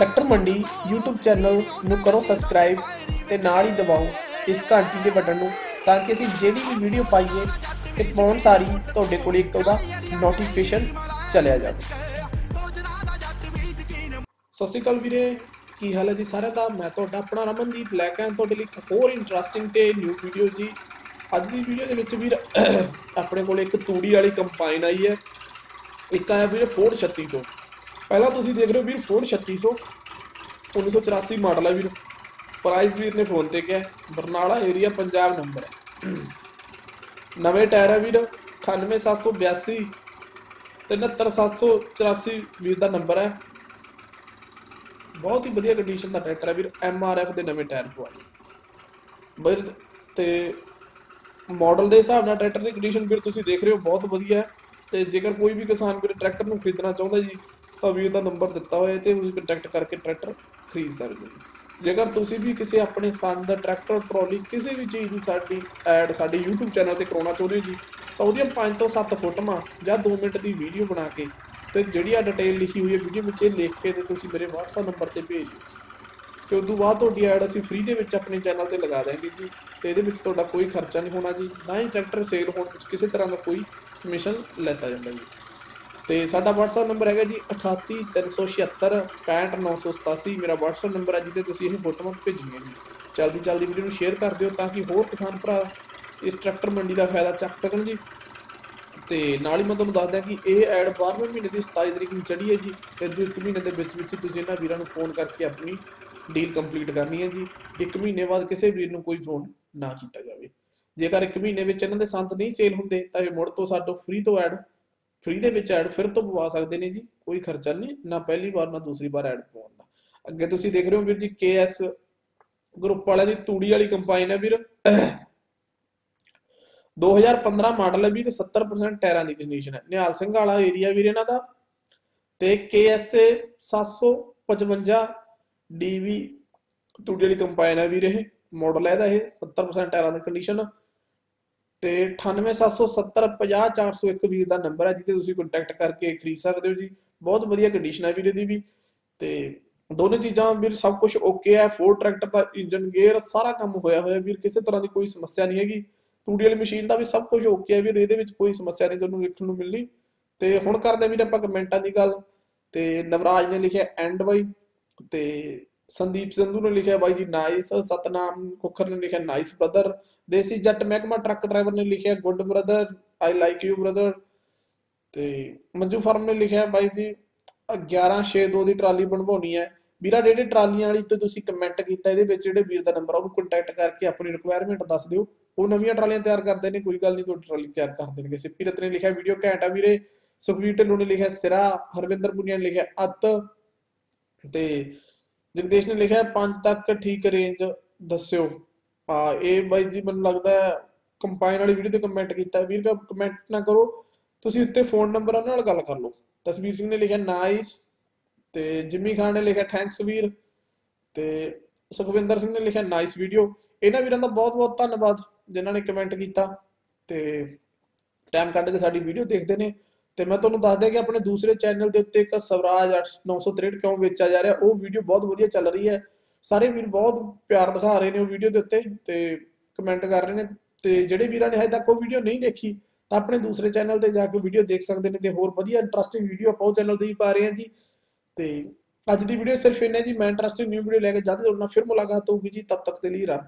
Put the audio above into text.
Tractor ਮੰਡੀ YouTube channel ਨੂੰ ਕਰੋ ਸਬਸਕ੍ਰਾਈਬ ਤੇ ਨਾਲ ਹੀ ਦਬਾਓ ਇਸ ਘੰਟੀ ਦੇ ਬਟਨ ਨੂੰ ਤਾਂ ਕਿ ਅਸੀਂ ਜਿਹੜੀ ਵੀ ਵੀਡੀਓ ਪਾਈਏ ਤੇ ਪਹੁੰਚ ਸਾਰੀ ਤੁਹਾਡੇ ਕੋਲ ਇੱਕ ਉਹਦਾ ਨੋਟੀਫਿਕੇਸ਼ਨ ਚਲਿਆ ਜਾਵੇ। ਸਤਿ ਸ਼੍ਰੀ ਅਕਾਲ ਵੀਰੇ, ਕੀ ਹਾਲ ਹੈ ਜੀ ਸਾਰਿਆਂ ਦਾ? ਮੈਂ ਤੁਹਾਡਾ ਆਪਣਾ ਰਮਨਦੀਪ ਲੈ ਕੇ ਆਇਆ ਤੁਹਾਡੇ ਲਈ ਇੱਕ ਹੋਰ ਇੰਟਰਸਟਿੰਗ ਤੇ ਨਿਊ ਵੀਡੀਓ ਜੀ। ਅੱਜ ਦੀ ਵੀਡੀਓ ਦੇ ਵਿੱਚ ਵੀਰ ਆਪਣੇ ਕੋਲ ਇੱਕ ਤੂੜੀ ਵਾਲੀ ਕੰਪਾਈਨ ਆਈ ਹੈ। ਇੱਕ ਆਇਆ ਵੀਰ ਫੋਰਡ 3600 ਪਹਿਲਾਂ ਤੁਸੀਂ ਦੇਖ ਰਹੇ ਹੋ ਵੀਰ ਫੋਰਡ 3600 1984 ਮਾਡਲ ਹੈ ਵੀਰ। ਪ੍ਰਾਈਸ ਵੀਰ ਨੇ ਫੋਨ ਤੇ ਕਿਹਾ ਬਰਨਾਲਾ ਏਰੀਆ ਪੰਜਾਬ ਨੰਬਰ ਹੈ। ਨਵੇਂ ਟਾਇਰ ਹੈ ਵੀਰ 98782 ਤੇ 69784 ਵੀਰ ਦਾ ਨੰਬਰ ਹੈ। ਬਹੁਤ ਹੀ ਵਧੀਆ ਕੰਡੀਸ਼ਨ ਦਾ ਟਰੈਕਟਰ ਹੈ ਵੀਰ ਐਮ ਆਰ ਐਫ ਦੇ ਨਵੇਂ ਟਾਇਰ ਪਵਾਏ ਵੀਰ ਤੇ ਮਾਡਲ ਦੇ ਹਿਸਾਬ ਨਾਲ ਟਰੈਕਟਰ ਦੀ ਕੰਡੀਸ਼ਨ ਵੀਰ ਤੁਸੀਂ ਦੇਖ ਰਹੇ ਹੋ, ਬਹੁਤ ਵਧੀਆ ਹੈ। ਤੇ ਜੇਕਰ ਕੋਈ ਵੀ ਕਿਸਾਨ ਵੀਰ ਟਰੈਕਟਰ ਨੂੰ ਖਰੀਦਣਾ ਚਾਹੁੰਦਾ ਜੀ ਤਾਂ ਵੀਰ ਦਾ ਨੰਬਰ ਦਿੱਤਾ ਹੋਇਆ ਹੈ ਤੇ ਤੁਸੀਂ ਕੰਟੈਕਟ ਕਰਕੇ ਟਰੈਕਟਰ ਖਰੀਦ ਸਕਦੇ ਹੋ। ਜੇਕਰ ਤੁਸੀਂ ਵੀ ਕਿਸੇ ਆਪਣੇ ਸੰਦ ਟਰੈਕਟਰ ਟਰਾਲੀ ਕਿਸੇ ਵੀ ਚੀਜ਼ ਦੀ ਸਾਡੀ ਐਡ ਸਾਡੇ YouTube ਚੈਨਲ ਤੇ ਕਰਾਉਣਾ ਚਾਹੁੰਦੇ ਹੋ ਜੀ, ਤਾਂ ਉਹਦੀਆਂ 5 ਤੋਂ 7 ਫੋਟੋਆਂ ਜਾਂ 2 ਮਿੰਟ ਦੀ ਵੀਡੀਓ ਬਣਾ ਕੇ ਤੇ ਜਿਹੜੀ ਆ ਡਿਟੇਲ ਲਿਖੀ ਹੋਈ ਹੈ ਵੀਡੀਓ ਵਿੱਚ ਇਹ ਲਿਖ ਕੇ ਤੇ ਤੁਸੀਂ ਮੇਰੇ WhatsApp ਨੰਬਰ ਤੇ ਭੇਜ ਦਿਓ ਤੇ ਉਸ ਤੋਂ ਬਾਅਦ ਤੁਹਾਡੀ ਐਡ ਅਸੀਂ ਫ੍ਰੀ ਦੇ ਵਿੱਚ ਆਪਣੇ ਚੈਨਲ ਤੇ ਲਗਾ ਦਾਂਗੇ ਜੀ ਤੇ ਇਹਦੇ ਵਿੱਚ ਤੁਹਾਡਾ ਕੋਈ ਖਰਚਾ ਨਹੀਂ ਹੋਣਾ ਜੀ, ਨਾ ਹੀ ਟਰੈਕਟਰ ਸੇਲ ਹੋਣ ਵਿੱਚ ਕਿਸੇ ਤਰ੍ਹਾਂ ਦਾ ਕੋਈ ਕਮਿਸ਼ਨ ਲੈਤਾ ਜਾਂਦਾ ਜੀ। ਤੇ ਸਾਡਾ WhatsApp ਨੰਬਰ ਹੈਗਾ ਜੀ 883776 65987 ਮੇਰਾ WhatsApp ਨੰਬਰ ਹੈ ਜਿਹਦੇ ਤੁਸੀਂ ਇਹ ਫੋਟੋਆਂ ਭੇਜਣੀਆਂ ਜੀ। ਜਲਦੀ ਜਲਦੀ ਵੀਡੀਓ ਨੂੰ ਸ਼ੇਅਰ ਕਰ ਦਿਓ ਤਾਂ ਕਿ ਹੋਰ ਕਿਸਾਨ ਭਰਾ ਇਸ ਟਰੈਕਟਰ ਮੰਡੀ ਦਾ ਫਾਇਦਾ ਚੱਕ ਸਕਣ ਜੀ। ਤੇ ਨਾਲ ਹੀ ਮੈਂ ਤੁਹਾਨੂੰ ਦੱਸਦਾ ਕਿ ਇਹ ਐਡ 12ਵੇਂ ਮਹੀਨੇ ਦੀ 27 ਤਰੀਕ ਨੂੰ ਚੜੀ ਹੈ ਜੀ ਤੇ ਜੋ 1 ਮਹੀਨੇ ਦੇ ਵਿੱਚ ਵਿੱਚ ਤੁਸੀਂ ਇਹਨਾਂ ਵੀਰਾਂ ਨੂੰ ਫੋਨ ਕਰਕੇ ਆਪਣੀ ਡੀਲ ਕੰਪਲੀਟ ਕਰਨੀ ਹੈ ਜੀ। ਇੱਕ ਮਹੀਨੇ ਬਾਅਦ ਕਿਸੇ ਵੀਰ ਨੂੰ ਕੋਈ ਫੋਨ ਨਾ ਕੀਤਾ ਜਾਵੇ। ਜੇਕਰ ਇੱਕ ਮਹੀਨੇ ਵਿੱਚ ਇਹਨਾਂ ਦੇ ਸੰਤ ਨਹੀਂ ਸੇਲ ਹੁੰਦੇ, ਤਾਂ ਇਹ ਮੁੜ ਤੋਂ ਸਾਡੋ ਫ੍ਰੀ ਤੋਂ ਐਡ ਫ੍ਰੀ ਦੇ ਵਿੱਚ ਐਡ ਫਿਰ ਤੋਂ ਪਵਾ ਸਕਦੇ ਨੇ ਜੀ, ਕੋਈ ਖਰਚਾ ਨਹੀਂ, ਨਾ ਪਹਿਲੀ ਵਾਰ, ਨਾ ਦੂਸਰੀ ਵਾਰ ਐਡ ਪਵਾਉਣ ਦਾ। ਅੱਗੇ ਤੁਸੀਂ ਦੇਖ ਰਹੇ ਹੋ ਵੀਰ ਜੀ KS ਗਰੁੱਪ ਵਾਲਿਆਂ ਦੀ ਤੂੜੀ ਵਾਲੀ ਕੰਪਾਈਨ ਹੈ ਵੀਰ। 2015 ਮਾਡਲ ਹੈ ਵੀ ਤੇ 70% ਟਾਇਰਾਂ ਦੀ ਕੰਡੀਸ਼ਨ ਹੈ। ਨਿਹਾਲ ਸਿੰਘ ਵਾਲਾ ਏਰੀਆ ਵੀਰ ਇਹਨਾਂ ਦਾ, ਤੇ KSA 755 DV ਤੂੜੀ ਵਾਲੀ ਕੰਪਾਈਨ ਹੈ ਵੀਰ ਇਹ। ਮਾਡਲ ਹੈ ਇਹਦਾ ਇਹ 70% ਟਾਇਰਾਂ ਦੀ ਕੰਡੀਸ਼ਨ ਤੇ 98770 50401 ਵੀਰ ਦਾ ਨੰਬਰ ਹੈ ਜਿੱਤੇ ਤੁਸੀਂ ਕੰਟੈਕਟ ਕਰਕੇ ਖਰੀਦ ਸਕਦੇ ਹੋ ਜੀ। ਬਹੁਤ ਵਧੀਆ ਕੰਡੀਸ਼ਨ ਹੈ ਵੀਰ ਇਹਦੀ ਵੀ। ਤੇ ਦੋਨੇ ਚੀਜ਼ਾਂ ਵੀਰ ਸਭ ਕੁਝ ਓਕੇ ਹੈ। ਫੋਰ ਟਰੈਕਟਰ ਦਾ ਇੰਜਨ ਗੇਅਰ ਸਾਰਾ ਕੰਮ ਹੋਇਆ ਹੋਇਆ ਵੀਰ। ਕਿਸੇ ਤਰ੍ਹਾਂ ਦੀ ਕੋਈ ਸਮੱਸਿਆ ਨਹੀਂ ਹੈਗੀ। ਤੂੜੀ ਵਾਲੀ ਮਸ਼ੀਨ ਦਾ ਵੀ ਸਭ ਕੁਝ ਓਕੇ ਹੈ ਵੀਰ। ਇਹਦੇ ਵਿੱਚ ਕੋਈ ਸਮੱਸਿਆ ਨਹੀਂ ਤੁਹਾਨੂੰ ਵੇਖਣ ਨੂੰ ਮਿਲਣੀ। ਤੇ ਹੁਣ ਕਰਦੇ ਵੀਰ ਆਪਾਂ ਕਮੈਂਟਾਂ ਦੀ ਗੱਲ। ਤੇ ਨਵਰਾਜ ਨੇ ਲਿਖਿਆ ਐਂਡ ਵਾਈ। ਤੇ ਸੰਦੀਪ ਸੰਧੂ ਨੇ ਲਿਖਿਆ, ਬਾਈ ਜੀ ਨਾਈਸ ਸਤਨਾਮ ਕੁੱਖਰ ਨੇ ਲਿਖਿਆ ਨਾਈਸ ਬ੍ਰਦਰ ਦੇਸੀ ਜੱਟ ਮਹਿਕਮਾ ਟਰੱਕ ਡਰਾਈਵਰ ਨੇ ਲਿਖਿਆ, good brother I like you brother ਤੇ ਮੰਜੂ ਫਰਮ ਨੇ ਲਿਖਿਆ, ਬਾਈ ਜੀ 1162 ਦੀ ਟਰਾਲੀ ਬਣਵਾਉਣੀ ਹੈ। ਵੀਰਾ, ਜਿਹੜੇ ਟਰਾਲੀਆਂ ਵਾਲੀ ਤੇ ਤੁਸੀਂ ਕਮੈਂਟ ਕੀਤਾ, ਇਹਦੇ ਵਿੱਚ ਜਿਹੜੇ ਵੀਰ ਦਾ ਨੰਬਰ ਆ, ਉਹਨੂੰ ਕੰਟੈਕਟ ਕਰਕੇ ਆਪਣੀ ਰਿਕੁਆਇਰਮੈਂਟ ਦੱਸ ਦਿਓ। ਉਹ ਨਵੀਆਂ ਟਰਾਲੀਆਂ ਤਿਆਰ ਕਰਦੇ ਨੇ, ਕੋਈ ਗੱਲ ਨਹੀਂ, ਤੁਹਾਡੀ ਟਰਾਲੀ ਤਿਆਰ ਕਰ ਦੇਣਗੇ। ਸਿੱਪੀ ਰਤ ਨੇ ਲਿਖਿਆ ਵੀਡੀਓ ਘੈਂਟ ਆ ਵੀਰੇ। ਸੁਖਵੀਰ ਢਿੱਲੋਂ ਨੇ ਲਿਖਿਆ, ਸਿਰਾ, ਹਰਵਿੰਦਰ ਪੁਨੀਆ ਨੇ ਲਿਖਿਆ, ਅਤ, ਤੇ ਜਗਦੇਸ਼ ਨੇ ਲਿਖਿਆ 5 ਤੱਕ ਠੀਕ ਰੇਂਜ ਦੱਸਿਓ। ਆ ਇਹ ਬਾਈ ਜੀ ਮੈਨੂੰ ਲੱਗਦਾ ਕੰਪਾਈਨ ਵਾਲੀ ਵੀਡੀਓ ਤੇ ਕਮੈਂਟ ਕੀਤਾ ਵੀਰ, ਕਾ ਕਮੈਂਟ ਨਾ ਕਰੋ। ਤੁਸੀਂ ਉੱਤੇ ਫੋਨ ਨੰਬਰ ਉਹਨਾਂ ਨਾਲ ਗੱਲ ਕਰ ਲਓ। ਤਸਵੀਰ ਸਿੰਘ ਨੇ ਲਿਖਿਆ ਨਾਈਸ ਤੇ ਜਿਮੀ ਖਾਨ ਨੇ ਲਿਖਿਆ ਥੈਂਕਸ ਵੀਰ। ਤੇ ਸੁਖਵਿੰਦਰ ਸਿੰਘ ਨੇ ਲਿਖਿਆ ਨਾਈਸ ਵੀਡੀਓ ਇਹਨਾਂ ਵੀਰਾਂ ਦਾ ਬਹੁਤ ਬਹੁਤ ਧੰਨਵਾਦ ਜਿਨ੍ਹਾਂ ਨੇ ਕਮੈਂਟ ਕੀਤਾ। ਤੇ ਟਾਈਮ ਕੱਢ ਕੇ ਸਾਡੀ ਵੀਡੀਓ ਦੇਖਦੇ ਨੇ। ਤੇ ਮੈਂ ਤੁਹਾਨੂੰ ਦੱਸ ਦਿਆਂ ਕਿ ਆਪਣੇ ਦੂਸਰੇ ਚੈਨਲ ਦੇ ਉੱਤੇ ਇੱਕ ਸਵਰਾਜ 963 ਕਿਉਂ ਵੇਚਿਆ ਜਾ ਰਿਹਾ, ਉਹ ਵੀਡੀਓ ਬਹੁਤ ਵਧੀਆ ਚੱਲ ਰਹੀ ਹੈ। ਸਾਰੇ ਵੀਰ ਬਹੁਤ ਪਿਆਰ ਦਿਖਾ ਰਹੇ ਨੇ ਉਹ ਵੀਡੀਓ ਦੇ ਉੱਤੇ ਤੇ ਕਮੈਂਟ ਕਰ ਰਹੇ ਨੇ ਤੇ ਜਿਹੜੇ ਵੀਰਾਂ ਨੇ ਹਜੇ ਤੱਕ ਉਹ ਵੀਡੀਓ ਨਹੀਂ ਦੇਖੀ, ਤਾਂ ਆਪਣੇ ਦੂਸਰੇ ਚੈਨਲ ਤੇ ਜਾ ਕੇ ਵੀਡੀਓ ਦੇਖ ਸਕਦੇ ਨੇ ਤੇ ਹੋਰ ਵਧੀਆ ਇੰਟਰਸਟਿੰਗ ਵੀਡੀਓ ਆਪਾਂ ਉਹ ਚੈਨਲ ਤੇ ਹੀ ਪਾ ਰਹੇ ਹਾਂ ਜੀ। ਤੇ ਅੱਜ ਦੀ ਵੀਡੀਓ ਸਿਰਫ ਇੰਨਾ ਜੀ, ਮੈਂ ਇੰਟਰਸਟਿੰਗ ਨਿਊ ਵੀਡੀਓ ਲੈ ਕੇ ਜਲਦੀ ਤੁਹਾਡੇ ਨਾਲ ਫਿਰ ਮੁਲਾਕਾਤ ਹੋਊਗੀ ਜੀ, ਤਬ ਤੱਕ ਦੇ ਲਈ ਰੱਬ